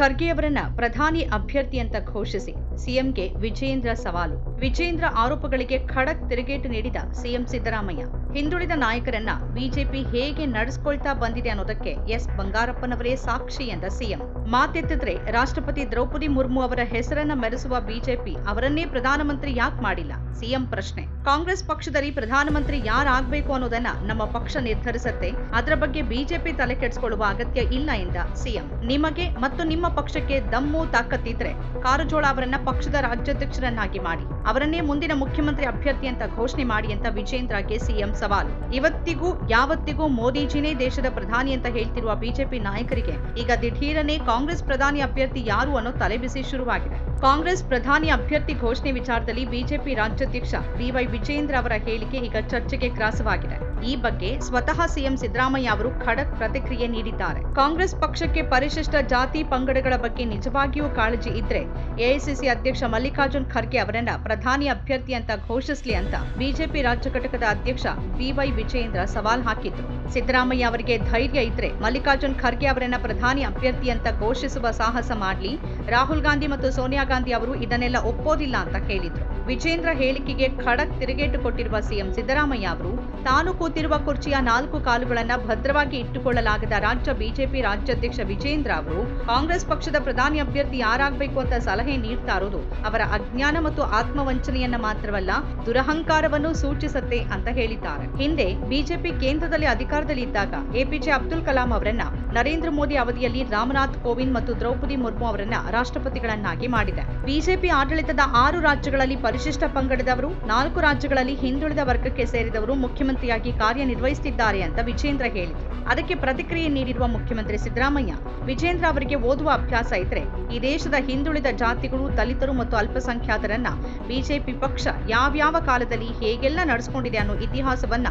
ಖರ್ಗೆ ಅವರನ್ನ ಪ್ರಧಾನಿ ಅಭ್ಯರ್ಥಿ ಅಂತ ಘೋಷಿಸಿ ಸಿಎಂಗೆ ವಿಜೇಂದ್ರ ಸವಾಲು. ವಿಜೇಂದ್ರ ಆರೋಪಗಳಿಗೆ ಖಡಕ್ ತಿರುಗೇಟು ನೀಡಿದ ಸಿಎಂ ಸಿದ್ದರಾಮಯ್ಯ. ಹಿಂದುಳಿದ ನಾಯಕರನ್ನ ಬಿಜೆಪಿ ಹೇಗೆ ನಡೆಸ್ಕೊಳ್ತಾ ಬಂದಿದೆ ಅನ್ನೋದಕ್ಕೆ ಎಸ್ ಬಂಗಾರಪ್ಪನವರೇ ಸಾಕ್ಷಿ ಎಂದ ಸಿಎಂ. ಮಾತೆತ್ತಿದ್ರೆ ರಾಷ್ಟ್ರಪತಿ ದ್ರೌಪದಿ ಮುರ್ಮು ಅವರ ಹೆಸರನ್ನ ಮೆರೆಸುವ ಬಿಜೆಪಿ ಅವರನ್ನೇ ಪ್ರಧಾನಮಂತ್ರಿ ಯಾಕೆ ಮಾಡಿಲ್ಲ? ಸಿಎಂ ಪ್ರಶ್ನೆ. ಕಾಂಗ್ರೆಸ್ ಪಕ್ಷದಲ್ಲಿ ಪ್ರಧಾನಮಂತ್ರಿ ಯಾರಾಗಬೇಕು ಅನ್ನೋದನ್ನ ನಮ್ಮ ಪಕ್ಷ ನಿರ್ಧರಿಸತ್ತೆ. ಅದರ ಬಗ್ಗೆ ಬಿಜೆಪಿ ತಲೆ ಕೆಡಿಸಿಕೊಳ್ಳುವ ಅಗತ್ಯ ಇಲ್ಲ ಎಂದ ಸಿಎಂ. ನಿಮಗೆ ಮತ್ತು ನಿಮ್ಮ ಪಕ್ಷಕ್ಕೆ ದಮ್ಮು ತಾಕತ್ತಿದ್ರೆ ಕಾರಜೋಳ ಅವರನ್ನ ಪಕ್ಷದ ರಾಜ್ಯಾಧ್ಯಕ್ಷರನ್ನಾಗಿ ಮಾಡಿ. ಅವರನ್ನೇ ಮುಂದಿನ ಮುಖ್ಯಮಂತ್ರಿ ಅಭ್ಯರ್ಥಿ ಅಂತ ಘೋಷಣೆ ಮಾಡಿ ಅಂತ ವಿಜೇಂದ್ರಗೆ ಸಿಎಂ ಸವಾಲು. ಇವತ್ತಿಗೂ, ಯಾವತ್ತಿಗೂ ಮೋದಿಜಿನೇ ದೇಶದ ಪ್ರಧಾನಿ ಅಂತ ಹೇಳ್ತಿರುವ ಬಿಜೆಪಿ ನಾಯಕರಿಗೆ ಈಗ ದಿಢೀರನೆ ಕಾಂಗ್ರೆಸ್ ಪ್ರಧಾನಿ ಅಭ್ಯರ್ಥಿ ಯಾರು ಅನ್ನೋ ತಲೆಬಿಸಿ ಶುರುವಾಗಿದೆ. ಕಾಂಗ್ರೆಸ್ ಪ್ರಧಾನಿ ಅಭ್ಯರ್ಥಿ ಘೋಷಣೆ ವಿಚಾರದಲ್ಲಿ ಬಿಜೆಪಿ ರಾಜ್ಯಾಧ್ಯಕ್ಷ ಬಿವೈ ವಿಜೇಂದ್ರ ಅವರ ಹೇಳಿಕೆ ಈಗ ಚರ್ಚೆಗೆ ಗ್ರಾಸವಾಗಿದೆ. ಈ ಬಗ್ಗೆ ಸ್ವತಃ ಸಿಎಂ ಸಿದ್ದರಾಮಯ್ಯ ಅವರು ಖಡಕ್ ಪ್ರತಿಕ್ರಿಯೆ ನೀಡಿದ್ದಾರೆ. ಕಾಂಗ್ರೆಸ್ ಪಕ್ಷಕ್ಕೆ ಪರಿಶಿಷ್ಟ ಜಾತಿ ಪಂಗಡಗಳ ಬಗ್ಗೆ ನಿಜವಾಗಿಯೂ ಕಾಳಜಿ ಇದ್ರೆ ಎಐಸಿಸಿ ಅಧ್ಯಕ್ಷ ಮಲ್ಲಿಕಾರ್ಜುನ್ ಖರ್ಗೆ ಅವರನ್ನ ಪ್ರಧಾನಿ ಅಭ್ಯರ್ಥಿ ಅಂತ ಘೋಷಿಸಲಿ ಅಂತ ಬಿಜೆಪಿ ರಾಜ್ಯ ಘಟಕದ ಅಧ್ಯಕ್ಷ ಬಿವೈ ವಿಜಯೇಂದ್ರ ಸವಾಲ್ ಹಾಕಿದ್ರು. ಸಿದ್ದರಾಮಯ್ಯ ಅವರಿಗೆ ಧೈರ್ಯ ಇದ್ರೆ ಮಲ್ಲಿಕಾರ್ಜುನ್ ಖರ್ಗೆ ಅವರನ್ನ ಪ್ರಧಾನಿ ಅಭ್ಯರ್ಥಿ ಅಂತ ಘೋಷಿಸುವ ಸಾಹಸ ಮಾಡ್ಲಿ. ರಾಹುಲ್ ಗಾಂಧಿ ಮತ್ತು ಸೋನಿಯಾ ಗಾಂಧಿ ಅವರು ಇದನ್ನೆಲ್ಲ ಒಪ್ಪೋದಿಲ್ಲ ಅಂತ ಕೇಳಿದ್ರು. ವಿಜೇಂದ್ರ ಹೇಳಿಕೆಗೆ ಖಡಕ್ ತಿರುಗೇಟು ಕೊಟ್ಟಿರುವ ಸಿಎಂ ಸಿದ್ದರಾಮಯ್ಯ ಅವರು ತಾನು ಕೂತಿರುವ ಕುರ್ಚಿಯ ನಾಲ್ಕು ಕಾಲುಗಳನ್ನು ಭದ್ರವಾಗಿ ಇಟ್ಟುಕೊಳ್ಳಲಾಗದ ರಾಜ್ಯ ಬಿಜೆಪಿ ರಾಜ್ಯಾಧ್ಯಕ್ಷ ವಿಜೇಂದ್ರ ಅವರು, ಕಾಂಗ್ರೆಸ್ ಪಕ್ಷದ ಪ್ರಧಾನಿ ಅಭ್ಯರ್ಥಿ ಯಾರಾಗಬೇಕು ಅಂತ ಸಲಹೆ ನೀಡ್ತಾ ಇರೋದು ಅವರ ಅಜ್ಞಾನ ಮತ್ತು ಆತ್ಮವಂಚನೆಯನ್ನ ಮಾತ್ರವಲ್ಲ, ದುರಹಂಕಾರವನ್ನು ಸೂಚಿಸುತ್ತೆ ಅಂತ ಹೇಳಿದ್ದಾರೆ. ಹಿಂದೆ ಬಿಜೆಪಿ ಕೇಂದ್ರದಲ್ಲಿ ಅಧಿಕಾರದಲ್ಲಿ ಇದ್ದಾಗ ಎಪಿಜೆ ಅಬ್ದುಲ್ ಕಲಾಂ ಅವರನ್ನ ನರೇಂದ್ರ ಮೋದಿ ಅವಧಿಯಲ್ಲಿ ರಾಮನಾಥ್ ಕೋವಿಂದ್ ಮತ್ತು ದ್ರೌಪದಿ ಮುರ್ಮು ಅವರನ್ನ ರಾಷ್ಟ್ರಪತಿಗಳನ್ನಾಗಿ ಮಾಡಿದೆ. ಬಿಜೆಪಿ ಆಡಳಿತದ ಆರು ರಾಜ್ಯಗಳಲ್ಲಿ ಪರಿಶಿಷ್ಟ ಪಂಗಡದವರು, ನಾಲ್ಕು ರಾಜ್ಯಗಳಲ್ಲಿ ಹಿಂದುಳಿದ ವರ್ಗಕ್ಕೆ ಸೇರಿದವರು ಮುಖ್ಯಮಂತ್ರಿಯಾಗಿ ಕಾರ್ಯನಿರ್ವಹಿಸುತ್ತಿದ್ದಾರೆ ಅಂತ ವಿಜೇಂದ್ರ ಹೇಳಿದರು. ಅದಕ್ಕೆ ಪ್ರತಿಕ್ರಿಯೆ ನೀಡಿರುವ ಮುಖ್ಯಮಂತ್ರಿ ಸಿದ್ದರಾಮಯ್ಯ, ವಿಜೇಂದ್ರ ಅವರಿಗೆ ಓದುವ ಅಭ್ಯಾಸ ಇದ್ರೆ ಈ ದೇಶದ ಹಿಂದುಳಿದ ಜಾತಿಗಳು, ದಲಿತರು ಮತ್ತು ಅಲ್ಪಸಂಖ್ಯಾತರನ್ನ ಬಿಜೆಪಿ ಪಕ್ಷ ಯಾವ್ಯಾವ ಕಾಲದಲ್ಲಿ ಹೇಗೆಲ್ಲ ನಡೆಸಿಕೊಂಡಿದೆ ಅನ್ನೋ ಇತಿಹಾಸವನ್ನ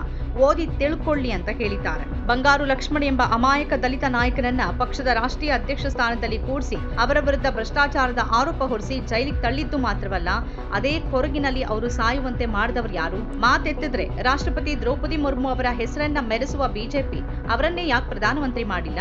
ಓದಿ ತಿಳ್ಕೊಳ್ಳಿ ಅಂತ ಹೇಳಿದ್ದಾರೆ. ಬಂಗಾರು ಲಕ್ಷ್ಮಣ್ ಎಂಬ ಅಮಾಯಕ ದಲಿತ ನಾಯಕನನ್ನ ಪಕ್ಷದ ರಾಷ್ಟ್ರೀಯ ಅಧ್ಯಕ್ಷ ಸ್ಥಾನದಲ್ಲಿ ಕೂರಿಸಿ ಅವರ ವಿರುದ್ಧ ಭ್ರಷ್ಟಾಚಾರದ ಆರೋಪ ಹೊರಿಸಿ ಜೈಲಿಗೆ ತಳ್ಳಿದ್ದು ಮಾತ್ರವಲ್ಲ, ಅದೇ ಕೊರಗಿನಲ್ಲಿ ಅವರು ಸಾಯುವಂತೆ ಮಾಡಿದವರು ಯಾರು? ಮಾತೆತ್ತಿದ್ರೆ ರಾಷ್ಟ್ರಪತಿ ದ್ರೌಪದಿ ಮುರ್ಮು ಅವರ ಹೆಸರನ್ನ ಮೆರೆಸುವ ಬಿಜೆಪಿ ಅವರನ್ನೇ ಯಾಕೆ ಪ್ರಧಾನಮಂತ್ರಿ ಮಾಡಿಲ್ಲ?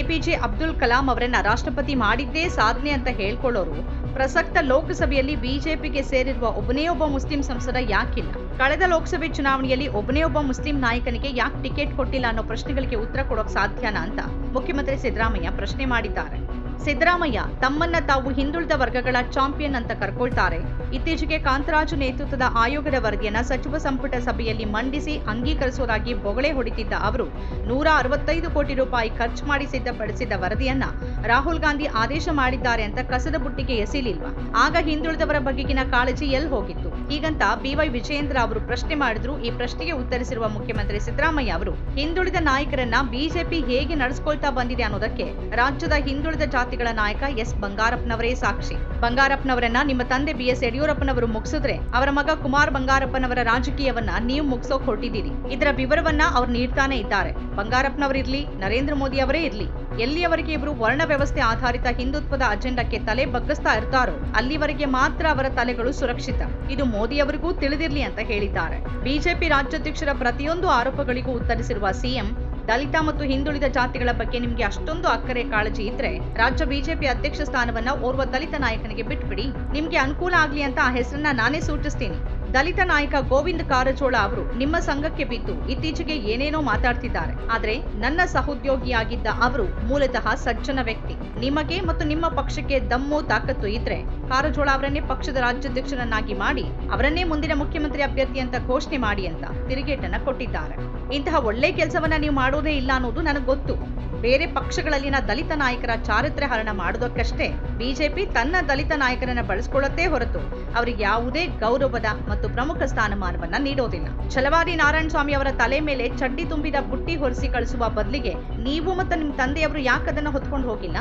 ಎಪಿಜೆ ಅಬ್ದುಲ್ ಕಲಾಂ ಅವರನ್ನ ರಾಷ್ಟ್ರಪತಿ ಮಾಡಿದ್ದೇ ಸಾಧನೆ ಅಂತ ಹೇಳ್ಕೊಳ್ಳೋರು ಪ್ರಸಕ್ತ ಲೋಕಸಭೆಯಲ್ಲಿ ಬಿಜೆಪಿಗೆ ಸೇರಿರುವ ಒಬ್ಬನೇ ಒಬ್ಬ ಮುಸ್ಲಿಂ ಸಂಸದ ಯಾಕಿಲ್ಲ? ಕಳೆದ ಲೋಕಸಭೆ ಚುನಾವಣೆಯಲ್ಲಿ ಒಬ್ಬನೇ ಒಬ್ಬ ಮುಸ್ಲಿಂ ನಾಯಕನಿಗೆ ಯಾಕೆ ಟಿಕೆಟ್ ಕೊಟ್ಟಿಲ್ಲ ಅನ್ನೋ ಪ್ರಶ್ನೆಗಳಿಗೆ ಉತ್ತರ ಕೊಡೋಕೆ ಸಾಧ್ಯನಾ ಅಂತ ಮುಖ್ಯಮಂತ್ರಿ ಸಿದ್ದರಾಮಯ್ಯ ಪ್ರಶ್ನೆ ಮಾಡಿದ್ದಾರೆ. ಸಿದ್ದರಾಮಯ್ಯ ತಮ್ಮನ್ನ ತಾವು ಹಿಂದುಳಿದ ವರ್ಗಗಳ ಚಾಂಪಿಯನ್ ಅಂತ ಕರ್ಕೊಳ್ತಾರೆ. ಇತ್ತೀಚೆಗೆ ಕಾಂತರಾಜು ನೇತೃತ್ವದ ಆಯೋಗದ ವರದಿಯನ್ನ ಸಚಿವ ಸಂಪುಟ ಸಭೆಯಲ್ಲಿ ಮಂಡಿಸಿ ಅಂಗೀಕರಿಸುವುದಾಗಿ ಬೊಗಳೆ ಹೊಡಿತಿದ್ದ ಅವರು, ನೂರ ಅರವತ್ತೈದು ಕೋಟಿ ರೂಪಾಯಿ ಖರ್ಚು ಮಾಡಿ ಸಿದ್ಧಪಡಿಸಿದ್ದ ವರದಿಯನ್ನ ರಾಹುಲ್ ಗಾಂಧಿ ಆದೇಶ ಮಾಡಿದ್ದಾರೆ ಅಂತ ಕಸದ ಬುಟ್ಟಿಗೆ ಎಸಿಲಿಲ್ವಾ? ಆಗ ಹಿಂದುಳಿದವರ ಬಗೆಗಿನ ಕಾಳಜಿ ಎಲ್ಲಿ ಹೋಗಿತ್ತು? ಹೀಗಂತ ಬಿವೈ ವಿಜಯೇಂದ್ರ ಅವರು ಪ್ರಶ್ನೆ ಮಾಡಿದ್ರು. ಈ ಪ್ರಶ್ನೆಗೆ ಉತ್ತರಿಸಿರುವ ಮುಖ್ಯಮಂತ್ರಿ ಸಿದ್ದರಾಮಯ್ಯ ಅವರು, ಹಿಂದುಳಿದ ನಾಯಕರನ್ನ ಬಿಜೆಪಿ ಹೇಗೆ ನಡೆಸ್ಕೊಳ್ತಾ ಬಂದಿದೆ ಅನ್ನೋದಕ್ಕೆ ರಾಜ್ಯದ ಹಿಂದುಳಿದ ಜಾತಿಗಳ ನಾಯಕ ಎಸ್. ಬಂಗಾರಪ್ಪನವರೇ ಸಾಕ್ಷಿ. ಬಂಗಾರಪ್ಪನವರನ್ನ ನಿಮ್ಮ ತಂದೆ ಬಿ. ಎಸ್. ಯಡಿಯೂರಪ್ಪನವರು ಮುಗಿಸಿದ್ರೆ ಅವರ ಮಗ ಕುಮಾರ್ ಬಂಗಾರಪ್ಪನವರ ರಾಜಕೀಯವನ್ನ ನೀವು ಮುಗಿಸೋಕ್ ಹೊರಟಿದ್ದೀರಿ. ಇದರ ವಿವರವನ್ನ ಅವ್ರು ನೀಡ್ತಾನೆ ಇದ್ದಾರೆ. ಬಂಗಾರಪ್ಪನವರಿರ್ಲಿ ನರೇಂದ್ರ ಮೋದಿ ಅವರೇ ಇರ್ಲಿ, ಎಲ್ಲಿಯವರೆಗೆ ಇವರು ವರ್ಣ ವ್ಯವಸ್ಥೆ ಆಧಾರಿತ ಹಿಂದುತ್ವದ ಅಜೆಂಡಕ್ಕೆ ತಲೆ ಬಗ್ಗಿಸ್ತಾ ಇರ್ತಾರೋ ಅಲ್ಲಿವರೆಗೆ ಮಾತ್ರ ಅವರ ತಲೆಗಳು ಸುರಕ್ಷಿತ. ಇದು ಮೋದಿಯವರಿಗೂ ತಿಳಿದಿರ್ಲಿ ಅಂತ ಹೇಳಿದ್ದಾರೆ. ಬಿಜೆಪಿ ರಾಜ್ಯಾಧ್ಯಕ್ಷರ ಪ್ರತಿಯೊಂದು ಆರೋಪಗಳಿಗೂ ಉತ್ತರಿಸಿರುವ ಸಿಎಂ ದಲಿತ ಮತ್ತು ಹಿಂದುಳಿದ ಜಾತಿಗಳ ಬಗ್ಗೆ ನಿಮಗೆ ಅಷ್ಟೊಂದು ಅಕ್ಕರೆ ಕಾಳಜಿ ಇದ್ರೆ ರಾಜ್ಯ ಬಿಜೆಪಿ ಅಧ್ಯಕ್ಷ ಸ್ಥಾನವನ್ನ ಓರ್ವ ದಲಿತ ನಾಯಕನಿಗೆ ಬಿಟ್ಬಿಡಿ. ನಿಮ್ಗೆ ಅನುಕೂಲ ಆಗ್ಲಿ ಅಂತ ಆ ಹೆಸರನ್ನ ನಾನೇ ಸೂಚಿಸ್ತೀನಿ. ದಲಿತ ನಾಯಕ ಗೋವಿಂದ ಕಾರಜೋಳ ಅವರು ನಿಮ್ಮ ಸಂಘಕ್ಕೆ ಬಿದ್ದು ಇತ್ತೀಚೆಗೆ ಏನೇನೋ ಮಾತಾಡ್ತಿದ್ದಾರೆ. ಆದರೆ ನನ್ನ ಸಹೋದ್ಯೋಗಿಯಾಗಿದ್ದ ಅವರು ಮೂಲತಃ ಸಜ್ಜನ ವ್ಯಕ್ತಿ. ನಿಮಗೆ ಮತ್ತು ನಿಮ್ಮ ಪಕ್ಷಕ್ಕೆ ದಮ್ಮು ತಾಕತ್ತು ಇದ್ರೆ ಕಾರಜೋಳ ಅವರನ್ನೇ ಪಕ್ಷದ ರಾಜ್ಯಾಧ್ಯಕ್ಷರನ್ನಾಗಿ ಮಾಡಿ, ಅವರನ್ನೇ ಮುಂದಿನ ಮುಖ್ಯಮಂತ್ರಿ ಅಭ್ಯರ್ಥಿ ಅಂತ ಘೋಷಣೆ ಮಾಡಿ ಅಂತ ತಿರುಗೇಟನ್ನ ಕೊಟ್ಟಿದ್ದಾರೆ. ಇಂತಹ ಒಳ್ಳೆ ಕೆಲಸವನ್ನ ನೀವು ಮಾಡೋದೇ ಇಲ್ಲ ಅನ್ನೋದು ನನಗೆ ಗೊತ್ತು. ಬೇರೆ ಪಕ್ಷಗಳಲ್ಲಿನ ದಲಿತ ನಾಯಕರ ಚಾರಿತ್ರ್ಯ ಹರಣ ಮಾಡೋದಕ್ಕಷ್ಟೇ ಬಿಜೆಪಿ ತನ್ನ ದಲಿತ ನಾಯಕರನ್ನ ಬಳಸ್ಕೊಳ್ಳುತ್ತೇ ಹೊರತು, ಅವರಿಗೆ ಯಾವುದೇ ಗೌರವದ ಮತ್ತು ಪ್ರಮುಖ ಸ್ಥಾನಮಾನವನ್ನ ನೀಡೋದಿಲ್ಲ. ಛಲವಾದಿ ನಾರಾಯಣ ಸ್ವಾಮಿ ಅವರ ತಲೆ ಮೇಲೆ ಚಡ್ಡಿ ತುಂಬಿದ ಬುಟ್ಟಿ ಹೊರಿಸಿ ಕಳಿಸುವ ಬದಲಿಗೆ ನೀವು ಮತ್ತು ನಿಮ್ಮ ತಂದೆಯವರು ಯಾಕೆ ಅದನ್ನ ಹೊತ್ಕೊಂಡು ಹೋಗಿಲ್ಲ?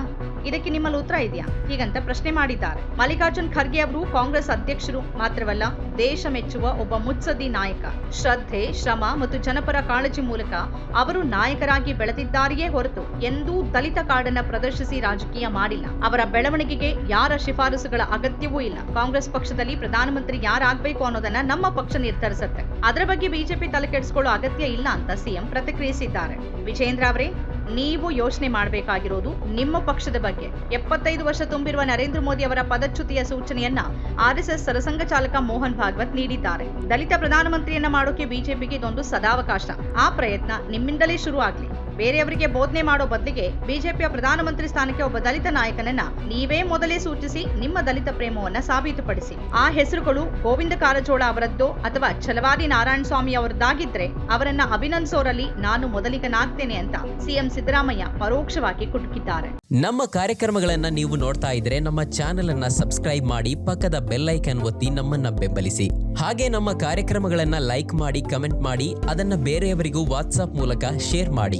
ಇದಕ್ಕೆ ನಿಮ್ಮಲ್ಲಿ ಉತ್ತರ ಇದೆಯಾ? ಹೀಗಂತ ಪ್ರಶ್ನೆ ಮಾಡಿದ್ದಾರೆ. ಮಲ್ಲಿಕಾರ್ಜುನ್ ಖರ್ಗೆ ಅವರು ಕಾಂಗ್ರೆಸ್ ಅಧ್ಯಕ್ಷರು ಮಾತ್ರವಲ್ಲ, ದೇಶ ಮೆಚ್ಚುವ ಒಬ್ಬ ಮುತ್ಸದ್ದಿ ನಾಯಕ. ಶ್ರದ್ಧೆ, ಶ್ರಮ ಮತ್ತು ಜನಪರ ಕಾಳಜಿ ಮೂಲಕ ಅವರು ನಾಯಕರಾಗಿ ಬೆಳೆದಿದ್ದಾರೆಯೇ ಹೊರತು ಎಂದೂ ದಲಿತ ಕಾಡನ್ನ ಪ್ರದರ್ಶಿಸಿ ರಾಜಕೀಯ ಮಾಡಿಲ್ಲ. ಅವರ ಬೆಳವಣಿಗೆಗೆ ಯಾರ ಶಿಫಾರಸುಗಳ ಅಗತ್ಯವೂ ಇಲ್ಲ. ಕಾಂಗ್ರೆಸ್ ಪಕ್ಷದಲ್ಲಿ ಪ್ರಧಾನಮಂತ್ರಿ ಯಾರಾಗಬೇಕು ಅನ್ನೋದನ್ನ ನಮ್ಮ ಪಕ್ಷ ನಿರ್ಧರಿಸುತ್ತೆ. ಅದರ ಬಗ್ಗೆ ಬಿಜೆಪಿ ತಲೆ ಕೆಡಿಸಿಕೊಳ್ಳೋ ಅಗತ್ಯ ಇಲ್ಲ ಅಂತ ಸಿಎಂ ಪ್ರತಿಕ್ರಿಯಿಸಿದ್ದಾರೆ. ವಿಜೇಂದ್ರ ಅವರೇ, ನೀವು ಯೋಚನೆ ಮಾಡಬೇಕಾಗಿರೋದು ನಿಮ್ಮ ಪಕ್ಷದ ಬಗ್ಗೆ. ಎಪ್ಪತ್ತೈದು ವರ್ಷ ತುಂಬಿರುವ ನರೇಂದ್ರ ಮೋದಿ ಅವರ ಪದಚ್ಯುತಿಯ ಸೂಚನೆಯನ್ನ ಆರ್ಎಸ್ಎಸ್ ಸರಸಂಘ ಚಾಲಕ ಮೋಹನ್ ಭಾಗವತ್ ನೀಡಿದ್ದಾರೆ. ದಲಿತ ಪ್ರಧಾನಮಂತ್ರಿಯನ್ನ ಮಾಡೋಕೆ ಬಿಜೆಪಿಗೆ ಇದೊಂದು ಸದಾವಕಾಶ. ಆ ಪ್ರಯತ್ನ ನಿಮ್ಮಿಂದಲೇ ಶುರು ಆಗ್ಲಿ ಬೇರೆಯವರಿಗೆ ಬೋಧನೆ ಮಾಡೋ ಬದಲಿಗೆ ಬಿಜೆಪಿಯ ಪ್ರಧಾನಮಂತ್ರಿ ಸ್ಥಾನಕ್ಕೆ ಒಬ್ಬ ದಲಿತ ನಾಯಕನನ್ನ ನೀವೇ ಮೊದಲೇ ಸೂಚಿಸಿ ನಿಮ್ಮ ದಲಿತ ಪ್ರೇಮವನ್ನ ಸಾಬೀತುಪಡಿಸಿ. ಆ ಹೆಸರುಗಳು ಗೋವಿಂದ ಕಾರಜೋಳ ಅವರದ್ದೋ ಅಥವಾ ಛಲವಾದಿ ನಾರಾಯಣ ಸ್ವಾಮಿ ಅವರದ್ದಾಗಿದ್ರೆ ಅವರನ್ನ ಅಭಿನಂದಿಸೋರಲ್ಲಿ ನಾನು ಮೊದಲಿಗನಾಗ್ತೇನೆ ಅಂತ ಸಿಎಂ ಸಿದ್ದರಾಮಯ್ಯ ಪರೋಕ್ಷವಾಗಿ ಕುಟುಕಿದ್ದಾರೆ. ನಮ್ಮ ಕಾರ್ಯಕ್ರಮಗಳನ್ನ ನೀವು ನೋಡ್ತಾ ಇದ್ರೆ ನಮ್ಮ ಚಾನೆಲ್ ಅನ್ನ ಸಬ್ಸ್ಕ್ರೈಬ್ ಮಾಡಿ ಪಕ್ಕದ ಬೆಲ್ ಐಕನ್ ಒತ್ತಿ ನಮ್ಮನ್ನ ಬೆಂಬಲಿಸಿ. ಹಾಗೆ ನಮ್ಮ ಕಾರ್ಯಕ್ರಮಗಳನ್ನ ಲೈಕ್ ಮಾಡಿ, ಕಮೆಂಟ್ ಮಾಡಿ, ಅದನ್ನ ಬೇರೆಯವರಿಗೂ ವಾಟ್ಸ್ಆಪ್ ಮೂಲಕ ಶೇರ್ ಮಾಡಿ.